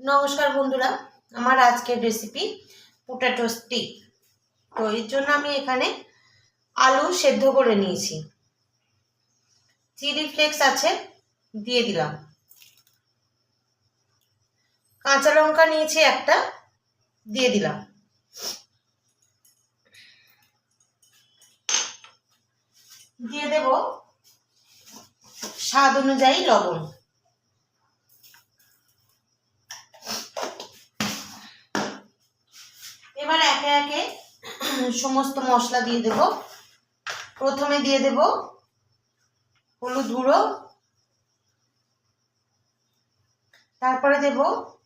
নমস্কার বন্ধুরা, আমার আজকের রেসিপি পোটাটো স্টিক তো এর জন্য আমি এখানে আলু সেদ্ধ করে নিয়েছি। চিলি ফ্লেক্স আছে, দিয়ে দিলাম। কাঁচা লঙ্কা নিয়েছি একটা, দিয়ে দিলাম। দিয়ে দেব স্বাদ অনুযায়ী লবণ। এবার একে একে সমস্ত মশলা দিয়ে দেব। প্রথমে দিয়ে দেব হলুদ গুঁড়ো। তারপরে দেব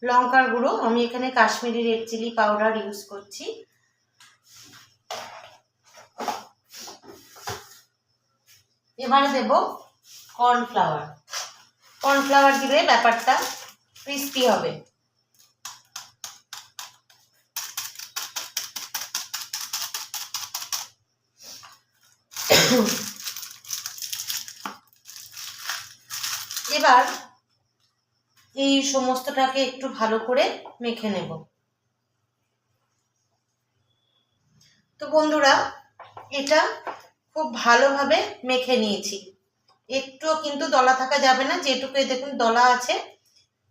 লঙ্কার গুঁড়ো। আমি এখানে Kashmiri red chilli powder use করছি। এবারে দেব কর্নফ্লাওয়ার। কর্নফ্লাওয়ার দিলে ব্যাপারটা ক্রিস্পি হবে। এবার এই সমস্তটাকে একটু ভালো করে মেখে নেব। তো বন্ধুরা, এটা খুব ভালোভাবে মেখে নিয়েছি। একটুও কিন্তু দলা থাকা যাবে না যেটুকু দেখুন দলা আছে,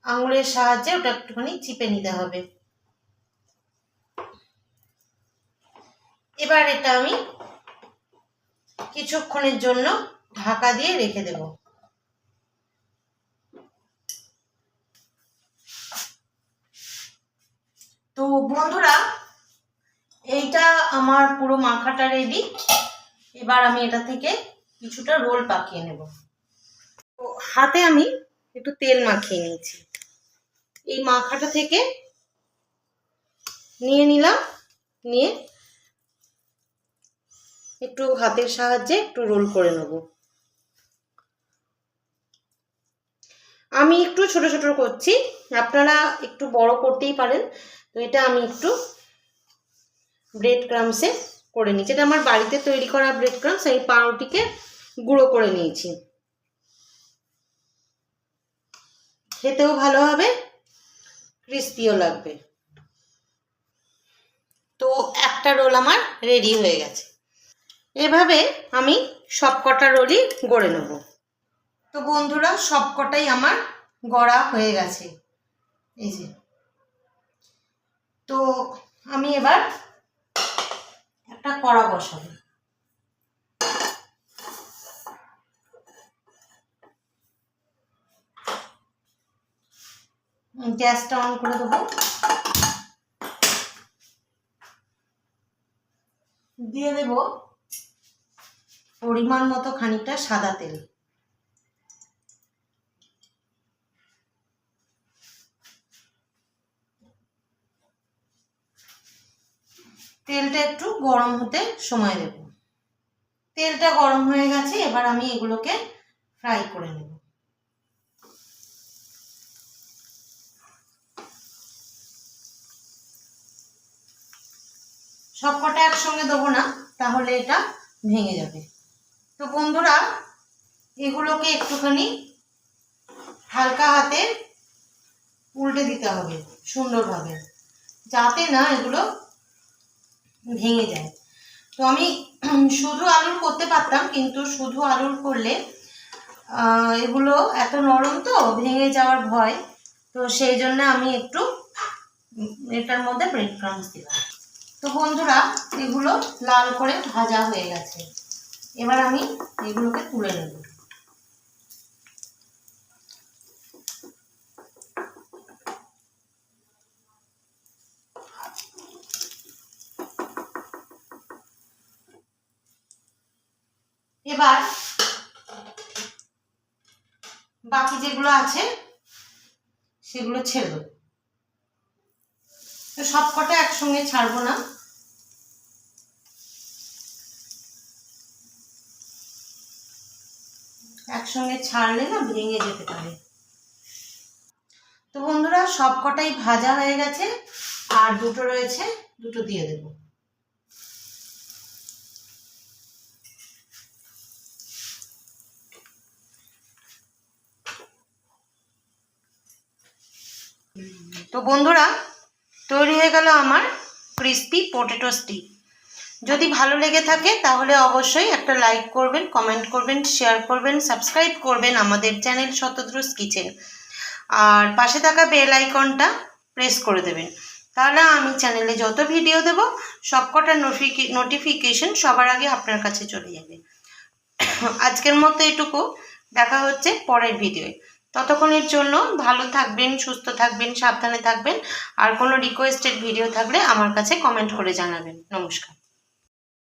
আঙুলের সাহায্যে ওটা একটুখানি চিপে নিতে হবে। এবার এটা আমি কিছুক্ষণের জন্য ঢাকা দিয়ে রেখে দেব। তো বন্ধুরা, এইটা আমার পুরো মাখাটা রেডি এবার আমি এটা থেকে কিছুটা রোল পাকিয়ে নেব। হাতে আমি একটু তেল মাখিয়ে নিয়েছি। এই মাখাটা থেকে নিয়ে নিলাম, নিয়ে একটু হাতের সাহায্যে একটু রোল করে নেব। আমি একটু ছোট ছোট করছি, আপনারা একটু বড় করতেই পারেন। তো এটা আমি একটু ব্রেড ক্রামসে করে নিয়েছি এটা আমার বাড়িতে তৈরি করা ব্রেড ক্রামস আমি পাউরুটিকে গুঁড়ো করে নিয়েছি। খেতেও ভালো হবে ক্রিস্পিও লাগবে। তো একটা রোল আমার রেডি হয়ে গেছে। এভাবে আমি সব কটা রোলই গড়ে নেব। তো বন্ধুরা সব কটাই আমার গড়া হয়ে গেছে। এই যে। তো আমি এবার একটা কড়া বসাবো। গ্যাসটা অন করে দেবো। দিয়ে দেব পরিমাণ মতো খানিকটা সাদা তেল। তেলটা একটু গরম হতে সময় দেব। তেলটা গরম হয়ে গেছে, এবার আমি এগুলোকে ফ্রাই করে নেব। সবকটা একসঙ্গে দেবো না, তাহলে এটা ভেঙে যাবে। তো বন্ধুরা, এগুলোকে একটুখানি হালকা হাতে উল্টে দিতে হবে, সুন্দরভাবে, যাতে না এগুলো ভেঙে যায়। তো আমি শুধু আলুর করতে পারতাম, কিন্তু শুধু আলুর করলে এগুলো এত নরম তো, ভেঙে যাওয়ার ভয়। তো সেই জন্য আমি একটু এটার মধ্যে ব্রেড ক্রামস দিলাম। তো বন্ধুরা, এগুলো লাল করে ভাজা হয়ে গেছে। এবার আমি এগুলোকে তুলে নেব। এবার বাকি যেগুলো আছে, সেগুলো ছেড়ে সব কটা একসঙ্গে ছাড়বো না। একসঙ্গে ছাড়লে না ভেঙে যেতে পারে। তো বন্ধুরা সব কটাই ভাজা হয়ে গেছে। আর দুটো রয়েছে, দুটো দিয়ে দেব। তো বন্ধুরা, তৈরি হয়ে গেল আমার ক্রিস্পি পটেটো স্টিক যদি ভালো লেগে থাকে, তাহলে অবশ্যই একটা লাইক করবেন কমেন্ট করবেন শেয়ার করবেন সাবস্ক্রাইব করবেন আমাদের চ্যানেল শতদ্রুস কিচেন আর পাশে থাকা বেল আইকনটা প্রেস করে দেবেন। তাহলে আমি চ্যানেলে যত ভিডিও দেব, সবকটা নোটিফিকেশন সবার আগে আপনার কাছে চলে যাবে। আজকের মতো এটুকু। দেখা হচ্ছে পরের ভিডিওয়ে ততক্ষণের জন্য ভালো থাকবেন, সুস্থ থাকবেন, সাবধানে থাকবেন। আর কোনো রিকোয়েস্টেড ভিডিও থাকলে আমার কাছে কমেন্ট করে জানাবেন। নমস্কার।